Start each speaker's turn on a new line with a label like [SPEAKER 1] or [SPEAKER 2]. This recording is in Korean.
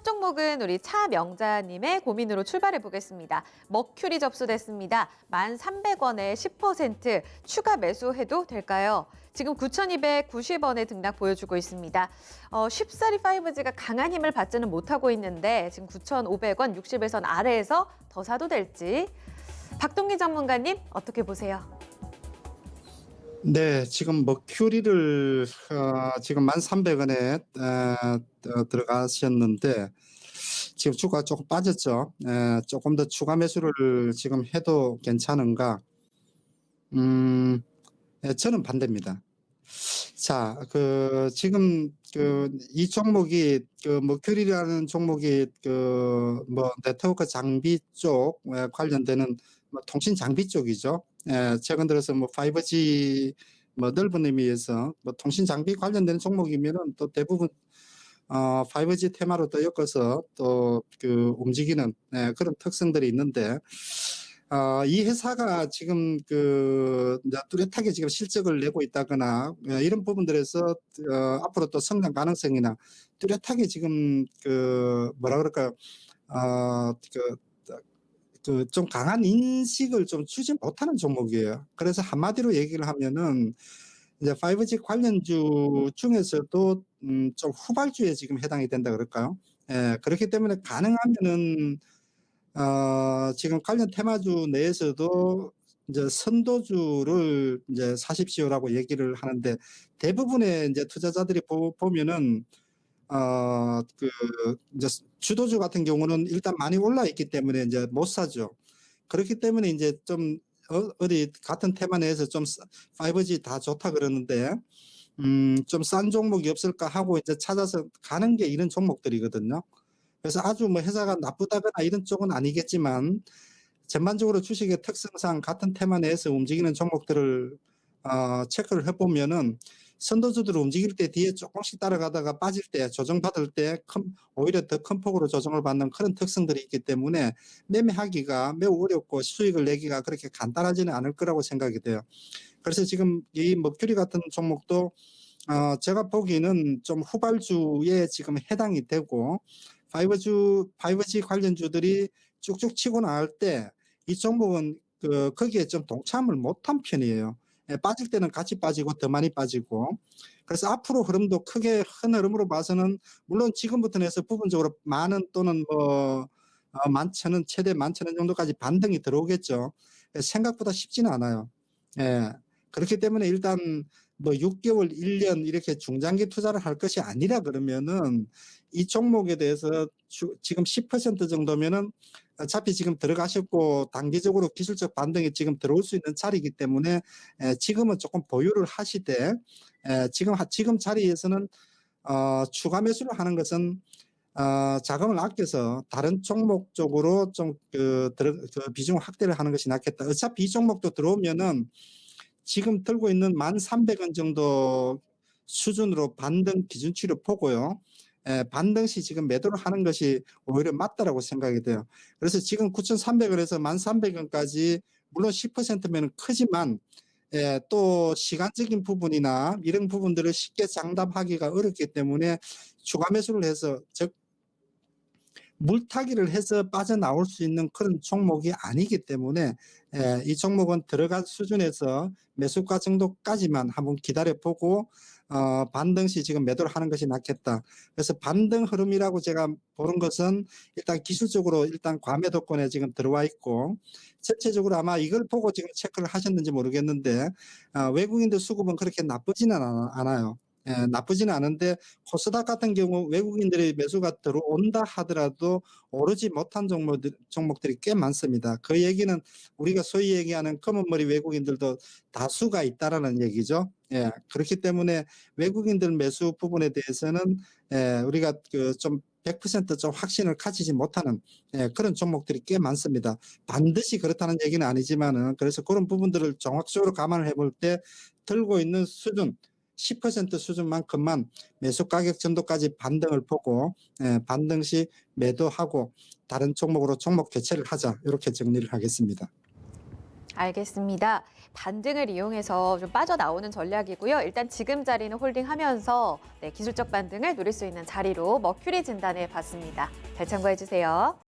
[SPEAKER 1] 첫 종목은 우리 차명자님의 고민으로 출발해 보겠습니다. 머큐리 접수됐습니다. 1,300원에 10% 추가 매수해도 될까요? 지금 9,290원에 등락 보여주고 있습니다. 어, 쉽사리 5G가 강한 힘을 받지는 못하고 있는데 지금 9,500원 60에선 아래에서 더 사도 될지 박동기 전문가님 어떻게 보세요?
[SPEAKER 2] 네, 지금 머큐리를 어, 지금 1,300원에 어, 들어가셨는데 지금 주가 조금 빠졌죠. 에, 조금 더 추가 매수를 지금 해도 괜찮은가? 음, 예, 저는 반대입니다. 자, 그 지금 그 이 종목이 그 머큐리라는 종목이 그 뭐 네트워크 장비 쪽 에, 관련되는 뭐 통신 장비 쪽이죠. 예, 최근 들어서 뭐 5G 뭐 넓은 의미에서 뭐 통신 장비 관련된 종목이면은 또 대부분 어 5G 테마로 또 엮어서 또 그 움직이는 예, 그런 특성들이 있는데 어, 이 회사가 지금 그 뚜렷하게 지금 실적을 내고 있다거나 예, 이런 부분들에서 어, 앞으로 또 성장 가능성이나 뚜렷하게 지금 그 뭐라 그럴까요? 어그 그 좀 강한 인식을 좀 주지 못하는 종목이에요. 그래서 한마디로 얘기를 하면은 이제 5G 관련주 중에서도 음, 좀 후발주에 지금 해당이 된다 그럴까요? 예, 그렇기 때문에 가능하면은 어, 지금 관련 테마주 내에서도 이제 선도주를 이제 사십시오라고 얘기를 하는데 대부분의 이제 투자자들이 보, 보면은 어, 그, 이제 주도주 같은 경우는 일단 많이 올라 있기 때문에 이제 못 사죠. 그렇기 때문에 이제 좀 어, 어디 같은 테마 내에서 좀 5G 다 좋다 그러는데 음, 좀 싼 종목이 없을까 하고 이제 찾아서 가는 게 이런 종목들이거든요. 그래서 아주 뭐 회사가 나쁘다거나 이런 쪽은 아니겠지만 전반적으로 주식의 특성상 같은 테마 내에서 움직이는 종목들을 어, 체크를 해보면은 선도주들 움직일 때 뒤에 조금씩 따라가다가 빠질 때 조정받을 때 큰, 오히려 더 큰 폭으로 조정을 받는 그런 특성들이 있기 때문에 매매하기가 매우 어렵고 수익을 내기가 그렇게 간단하지는 않을 거라고 생각이 돼요. 그래서 지금 이 머큐리 같은 종목도 어, 제가 보기에는 좀 후발주에 지금 해당이 되고 5G, 5G 관련주들이 쭉쭉 치고 나갈 때 이 종목은 그 거기에 좀 동참을 못한 편이에요. 예, 빠질 때는 같이 빠지고 더 많이 빠지고 그래서 앞으로 흐름도 크게 큰 흐름으로 봐서는 물론 지금부터는 해서 부분적으로 많은 또는 뭐 어, 만천 원 최대 만천 원 정도까지 반등이 들어오겠죠. 예, 생각보다 쉽지는 않아요. 예. 그렇기 때문에 일단 뭐 6개월, 1년 이렇게 중장기 투자를 할 것이 아니라 그러면은 이 종목에 대해서 주, 지금 10% 정도면은 어차피 지금 들어가셨고 단기적으로 기술적 반등이 지금 들어올 수 있는 자리이기 때문에 에, 지금은 조금 보유를 하시되 에, 지금 하- 지금 자리에서는 어, 추가 매수를 하는 것은 어, 자금을 아껴서 다른 종목 쪽으로 좀그 그 비중 확대를 하는 것이 낫겠다. 어차피 이 종목도 들어오면은 지금 들고 있는 1,300원 정도 수준으로 반등 기준치를 보고요. 에, 반등 시 지금 매도를 하는 것이 오히려 맞다라고 생각이 돼요. 그래서 지금 9,300원에서 1,300원까지 물론 10%면 크지만 예, 또 시간적인 부분이나 이런 부분들을 쉽게 장담하기가 어렵기 때문에 추가 매수를 해서 즉 물타기를 해서 빠져나올 수 있는 그런 종목이 아니기 때문에 예, 이 종목은 들어갈 수준에서 매수가 정도까지만 한번 기다려 보고 어, 반등 시 지금 매도를 하는 것이 낫겠다. 그래서 반등 흐름이라고 제가 보는 것은 일단 기술적으로 일단 과매도권에 지금 들어와 있고 전체적으로 아마 이걸 보고 지금 체크를 하셨는지 모르겠는데 어, 외국인들 수급은 그렇게 나쁘지는 않아- 않아요. 예, 나쁘지는 않은데 코스닥 같은 경우 외국인들의 매수가 들어온다 하더라도 오르지 못한 종목들, 종목들이 꽤 많습니다. 그 얘기는 우리가 소위 얘기하는 검은머리 외국인들도 다수가 있다라는 얘기죠. 예, 그렇기 때문에 외국인들 매수 부분에 대해서는 예, 우리가 그좀 100%좀 확신을 가지지 못하는 예, 그런 종목들이 꽤 많습니다. 반드시 그렇다는 얘기는 아니지만은 그래서 그런 부분들을 종합적으로 감안을 해볼 때 들고 있는 수준 10% 수준만큼만 매수 가격 정도까지 반등을 보고 예, 반등 시 매도하고 다른 종목으로 종목 교체를 하자 이렇게 정리를 하겠습니다.
[SPEAKER 1] 알겠습니다. 반등을 이용해서 좀 빠져나오는 전략이고요. 일단 지금 자리는 홀딩하면서 네, 기술적 반등을 노릴 수 있는 자리로 머큐리 진단해 봤습니다. 잘 참고해 주세요.